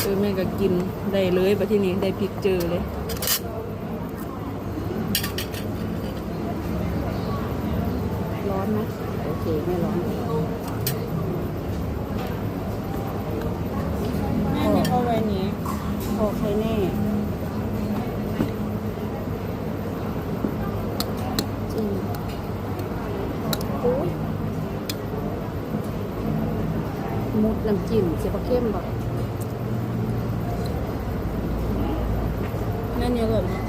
เออแม่ก็กินได้เลยไปที่นี้ได้พริกเจอเลยร้อนไหมโอเคไม่ร้อนแม่นี่เอาไว้นี้โอเคแน่จริงอุ้ยมุดน้ำจิ้มเสียบะเข้มแบบ แม่นี่อร่อยมาก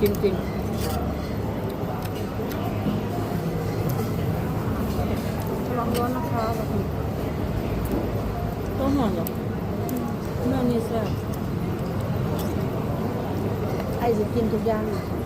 จริงจริงลองร้อนนะคะแล้วคุณๆต้องหอนเหรอแม่นี่แซ่บไอจะกินทุกอย่างอะอ่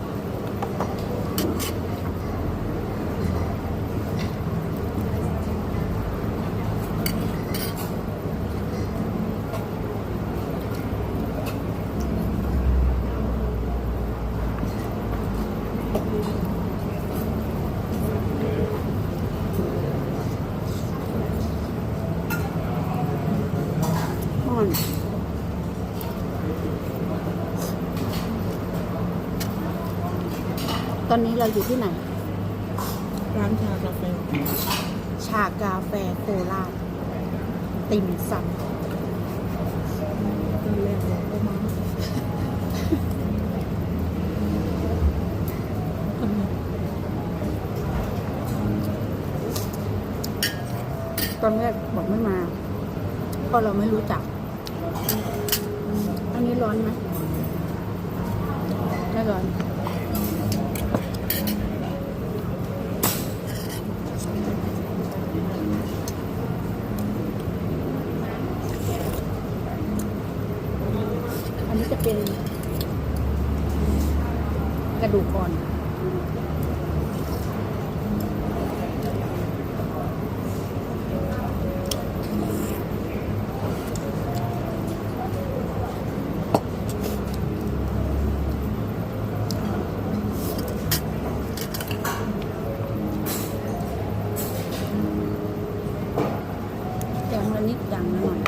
อนตอนนี้เราอยู่ที่ไหน ร้านชากาแฟ ชากาแฟโคราชติ่มซตอนแรกเราก็มาทำไมำตอนแรกบอกไม่มาเพราะเราไม่รู้จักอั นนี้ร้อนไหมไม่ร้อนอันนี้จะเป็นกระดูกอ่อน อย่างละนิดอย่างละหน่อย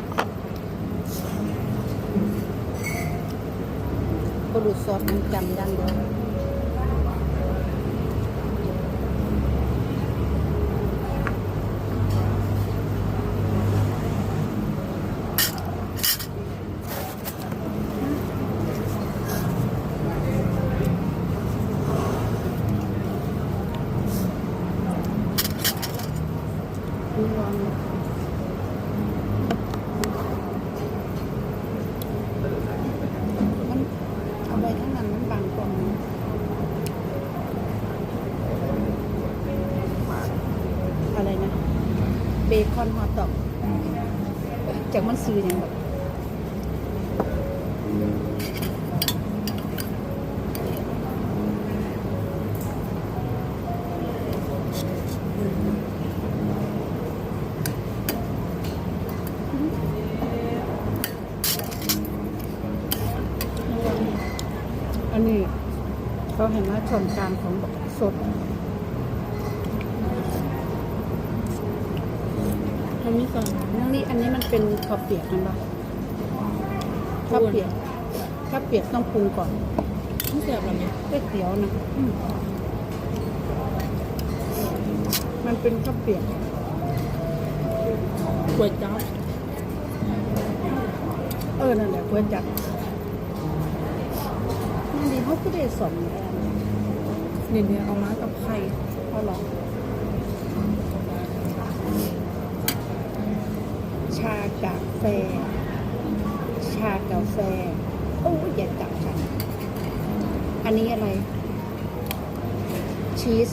บรุษซอสมันจำยังเลยวมีร้อนไหมมันเอาไปทั้งนั้นมันบางกว่ามันอะไรนะ เบ คอนฮอทดอกจากมันซื้ออย่างแบบอันนี้เขาเห็นว่าชนกลางของแบบสด มันมีสองนั่นนี่อันนี้มันเป็นข้าวเปียกนั่นปะข้าวเปียกข้าวเปียกต้องปรุงก่อนไม่แซ่บหรอเนี่ยก๋วยเตี๋ยวนะอืมมันเป็นข้าวเปียกก๋วยจั๊บเออนั่นแหละก๋วยจับนั่นดีเขาก็ได้สอนแล้วเนี่ยเนี่ยเอามากับไข่เขาหรอกชากาแฟ ชากาแฟ โอ้ยอย่าจับฉันอันนี้อะไร ชีส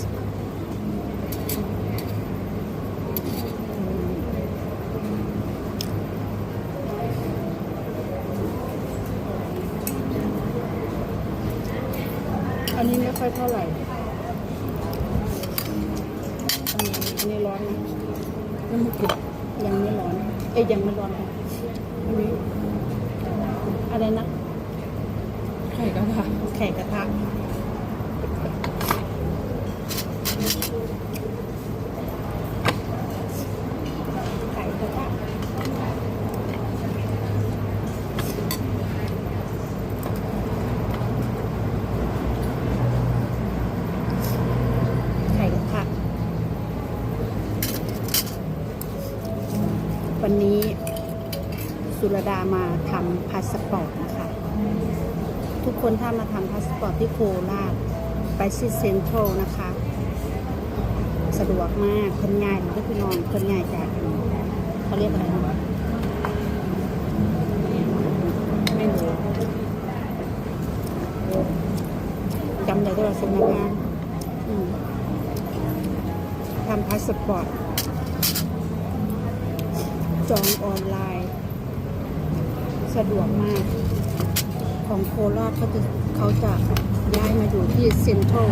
อันนี้ไม่ค่อยเท่าไหร่ อันนี้อันร้อนนะน้ำมันยังไม่ร้อน เอ้ยยังไม่ร้อนค่ะอันนี้อะไรนะไข่กระทะไข่กระทะ วันนี้ สุรดามาทำพาสปอร์ตนะคะ ทุกคนถ้ามาทำพาสปอร์ตที่โคราชไปซิเซ็นทรัลนะคะ สะดวกมากคนง่ายหรือพี่น้องคนง่ายจากเขาเรียกอะไรนะไม่รู้จำได้ตัวสำนักงานทำพาสปอร์ตจองออนไลน์ สะดวกมาก ของโคราชเขาจะเขาจะย้ายมาอยู่ที่เซ็นทรัล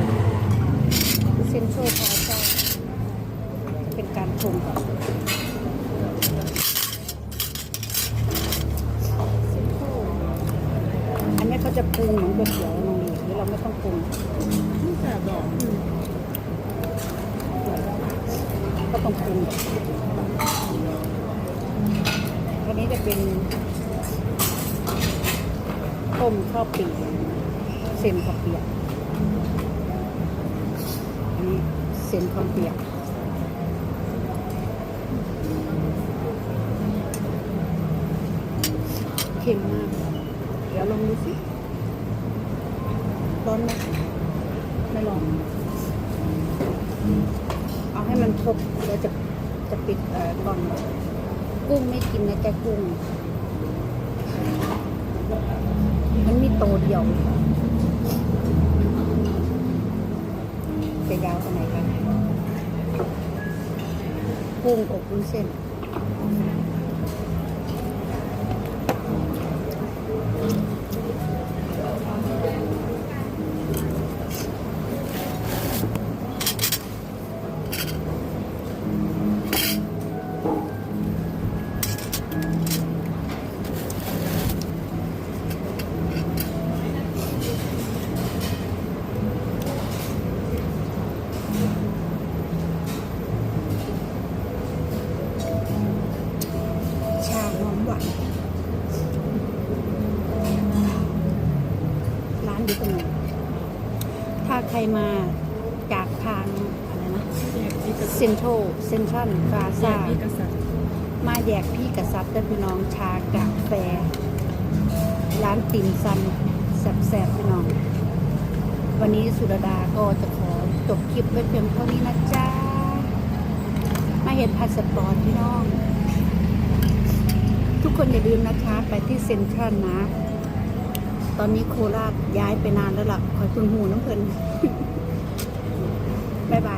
เซ็นทรัลพาซาเป็นการชมเซ็นทรัลอันนี้เขาจะปรุงเหมือนก๋วยเตี๋ยวน้องนี่หรือเราไม่ต้องปรุงไม่แสบดอกก็ต้องปรุงอันนี้จะเป็น มข้าวเปียกเส้นข้าวเปียกอันนี้เส้นข้าวเปียกเค็มมาก เดี๋ยวลองดูสิร้อนไหมไม่ร้อนเอาให้มันครบแล้วจะจะปิดอ่อก่อนกุ้งไม่กินนะแกกุ้ง มันมีโตเดียวจะยาวเท่าไหนคะกุ้งอบวุ้นเส้น มาจากทางอะไรนะแยกพี่กษัตริย์เซ็นทรัลเซ็นทรัลฟาแยซากพี่กษัตริย์มาแยกพี่กระซับได้พี่น้องชากาแฟ ร้านติ่มซำแซ่บๆพี่น้อง วันนี้สุรดาก็จะขอจบคลิปไว้เพียงเท่านี้นะจ๊ะ มาเห็นพาสปอร์ตพี่น้อง ทุกคนอย่าลืมนะคะ ไปที่เซ็นทรัลนะ ตอนนี้โคราชย้ายไปนานแล้วล่ะคอยเพึ่งหูน้ำเพลินบ๊ายบาย